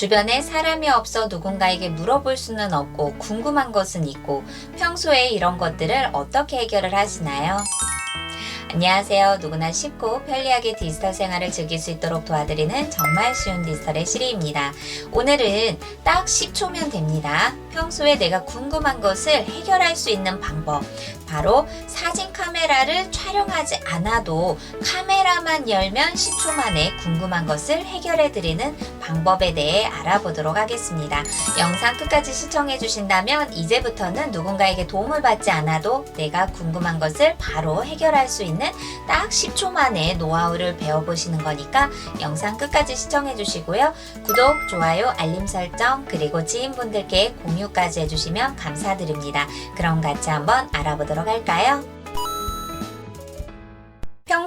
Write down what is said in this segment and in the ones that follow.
주변에 사람이 없어 누군가에게 물어볼 수는 없고 궁금한 것은 있고 평소에 이런 것들을 어떻게 해결을 하시나요? 안녕하세요. 누구나 쉽고 편리하게 디지털 생활을 즐길 수 있도록 도와드리는 정말 쉬운 디지털의 시리입니다. 오늘은 딱 10초면 됩니다. 평소에 내가 궁금한 것을 해결할 수 있는 방법. 바로 사진 카메라를 촬영하지 않아도 카메라만 열면 10초 만에 궁금한 것을 해결해 드리는 방법에 대해 알아보도록 하겠습니다. 영상 끝까지 시청해 주신다면 이제부터는 누군가에게 도움을 받지 않아도 내가 궁금한 것을 바로 해결할 수 있는 딱 10초 만에 노하우를 배워보시는 거니까 영상 끝까지 시청해 주시고요. 구독, 좋아요, 알림 설정, 그리고 지인분들께 공유까지 해주시면 감사드립니다. 그럼 같이 한번 알아보도록 할까요?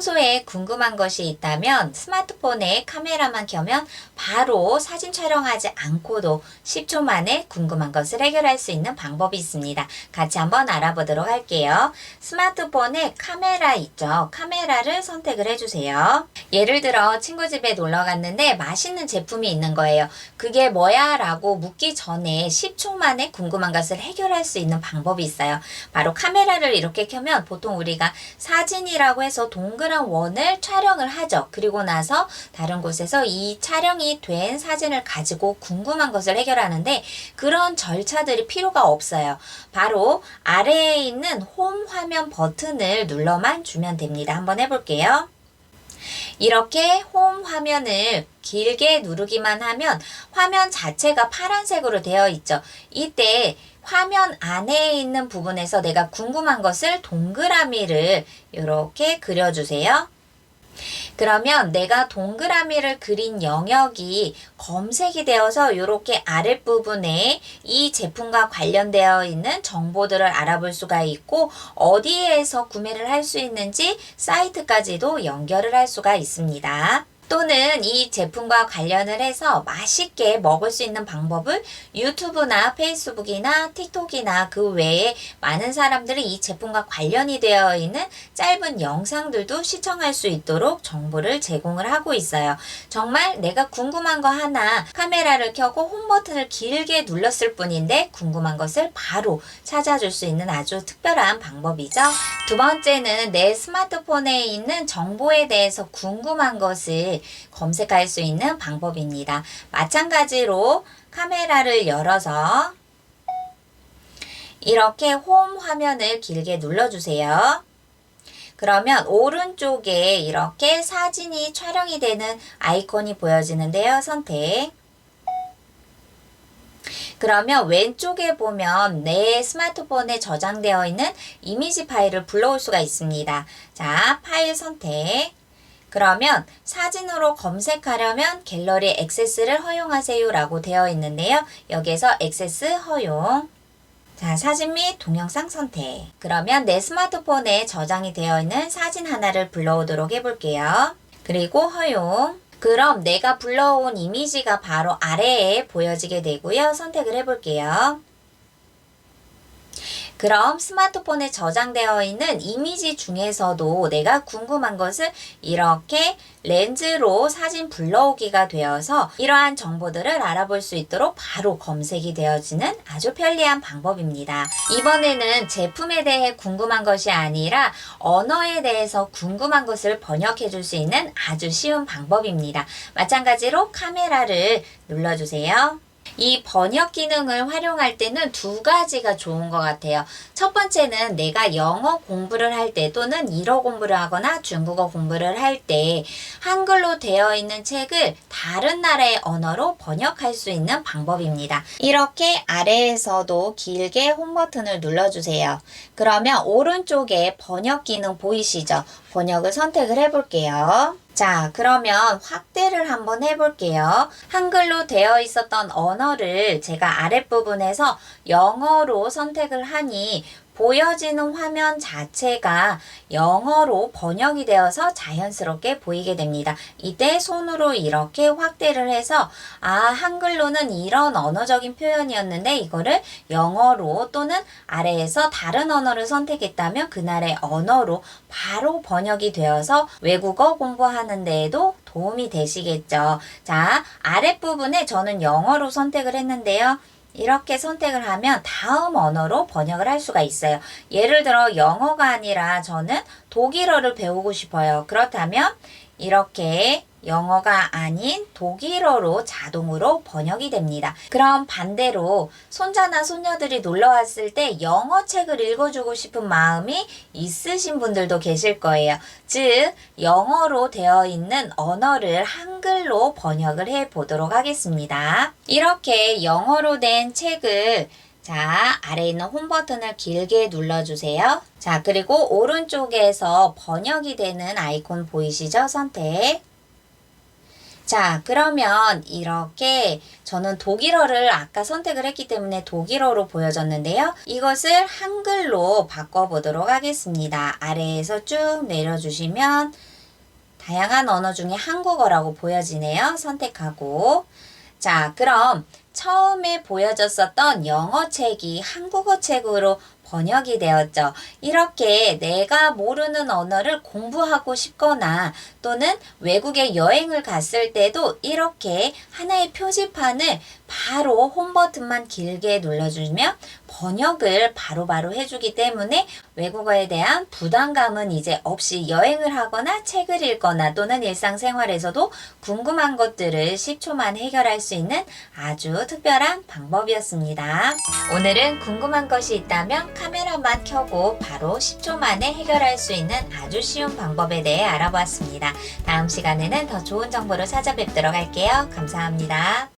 평소에 궁금한 것이 있다면 스마트폰에 카메라만 켜면 바로 사진 촬영하지 않고도 10초 만에 궁금한 것을 해결할 수 있는 방법이 있습니다. 같이 한번 알아보도록 할게요. 스마트폰에 카메라 있죠? 카메라를 선택을 해주세요. 예를 들어 친구 집에 놀러 갔는데 맛있는 제품이 있는 거예요. 그게 뭐야? 라고 묻기 전에 10초 만에 궁금한 것을 해결할 수 있는 방법이 있어요. 바로 카메라를 이렇게 켜면 보통 우리가 사진이라고 해서 동그란 원을 촬영을 하죠. 그리고 나서 다른 곳에서 이 촬영이 된 사진을 가지고 궁금한 것을 해결하는데 그런 절차들이 필요가 없어요. 바로 아래에 있는 홈 화면 버튼을 눌러만 주면 됩니다. 한번 해볼게요. 이렇게 홈 화면을 길게 누르기만 하면 화면 자체가 파란색으로 되어 있죠. 이때 화면 안에 있는 부분에서 내가 궁금한 것을 동그라미를 이렇게 그려주세요. 그러면 내가 동그라미를 그린 영역이 검색이 되어서 이렇게 아랫부분에 이 제품과 관련되어 있는 정보들을 알아볼 수가 있고 어디에서 구매를 할 수 있는지 사이트까지도 연결을 할 수가 있습니다. 또는 이 제품과 관련을 해서 맛있게 먹을 수 있는 방법을 유튜브나 페이스북이나 틱톡이나 그 외에 많은 사람들이 이 제품과 관련이 되어 있는 짧은 영상들도 시청할 수 있도록 정보를 제공을 하고 있어요. 정말 내가 궁금한 거 하나 카메라를 켜고 홈 버튼을 길게 눌렀을 뿐인데 궁금한 것을 바로 찾아줄 수 있는 아주 특별한 방법이죠. 두 번째는 내 스마트폰에 있는 정보에 대해서 궁금한 것을 검색할 수 있는 방법입니다. 마찬가지로 카메라를 열어서 이렇게 홈 화면을 길게 눌러주세요. 그러면 오른쪽에 이렇게 사진이 촬영이 되는 아이콘이 보여지는데요. 선택. 그러면 왼쪽에 보면 내 스마트폰에 저장되어 있는 이미지 파일을 불러올 수가 있습니다. 자, 파일 선택. 그러면 사진으로 검색하려면 갤러리 액세스를 허용하세요 라고 되어 있는데요. 여기에서 액세스 허용. 자, 사진 및 동영상 선택. 그러면 내 스마트폰에 저장이 되어 있는 사진 하나를 불러오도록 해볼게요. 그리고 허용. 그럼 내가 불러온 이미지가 바로 아래에 보여지게 되고요. 선택을 해볼게요. 그럼 스마트폰에 저장되어 있는 이미지 중에서도 내가 궁금한 것을 이렇게 렌즈로 사진 불러오기가 되어서 이러한 정보들을 알아볼 수 있도록 바로 검색이 되어지는 아주 편리한 방법입니다. 이번에는 제품에 대해 궁금한 것이 아니라 언어에 대해서 궁금한 것을 번역해 줄 수 있는 아주 쉬운 방법입니다. 마찬가지로 카메라를 눌러주세요. 이 번역 기능을 활용할 때는 두 가지가 좋은 것 같아요. 첫 번째는 내가 영어 공부를 할 때 또는 일어 공부를 하거나 중국어 공부를 할 때 한글로 되어 있는 책을 다른 나라의 언어로 번역할 수 있는 방법입니다. 이렇게 아래에서도 길게 홈 버튼을 눌러주세요. 그러면 오른쪽에 번역 기능 보이시죠? 번역을 선택을 해볼게요. 자, 그러면 확대를 한번 해볼게요. 한글로 되어 있었던 언어를 제가 아랫부분에서 영어로 선택을 하니 보여지는 화면 자체가 영어로 번역이 되어서 자연스럽게 보이게 됩니다. 이때 손으로 이렇게 확대를 해서 아, 한글로는 이런 언어적인 표현이었는데 이거를 영어로 또는 아래에서 다른 언어를 선택했다면 그날의 언어로 바로 번역이 되어서 외국어 공부하는 데에도 도움이 되시겠죠. 자, 아랫부분에 저는 영어로 선택을 했는데요. 이렇게 선택을 하면 다음 언어로 번역을 할 수가 있어요. 예를 들어 영어가 아니라 저는 독일어를 배우고 싶어요. 그렇다면 이렇게 영어가 아닌 독일어로 자동으로 번역이 됩니다. 그럼 반대로 손자나 손녀들이 놀러 왔을 때 영어 책을 읽어주고 싶은 마음이 있으신 분들도 계실 거예요. 즉, 영어로 되어 있는 언어를 한글로 번역을 해 보도록 하겠습니다. 이렇게 영어로 된 책을 자, 아래에 있는 홈 버튼을 길게 눌러주세요. 자, 그리고 오른쪽에서 번역이 되는 아이콘 보이시죠? 선택. 자, 그러면 이렇게 저는 독일어를 아까 선택을 했기 때문에 독일어로 보여졌는데요. 이것을 한글로 바꿔보도록 하겠습니다. 아래에서 쭉 내려주시면 다양한 언어 중에 한국어라고 보여지네요. 선택하고. 자, 그럼 처음에 보여졌었던 영어 책이 한국어 책으로 번역이 되었죠. 이렇게 내가 모르는 언어를 공부하고 싶거나 또는 외국에 여행을 갔을 때도 이렇게 하나의 표지판을 바로 홈 버튼만 길게 눌러주면 번역을 바로 바로 해주기 때문에 외국어에 대한 부담감은 이제 없이 여행을 하거나 책을 읽거나 또는 일상생활에서도 궁금한 것들을 10초 만에 해결할 수 있는 아주 특별한 방법이었습니다. 오늘은 궁금한 것이 있다면 카메라만 켜고 바로 10초 만에 해결할 수 있는 아주 쉬운 방법에 대해 알아보았습니다. 다음 시간에는 더 좋은 정보로 찾아뵙도록 할게요. 감사합니다.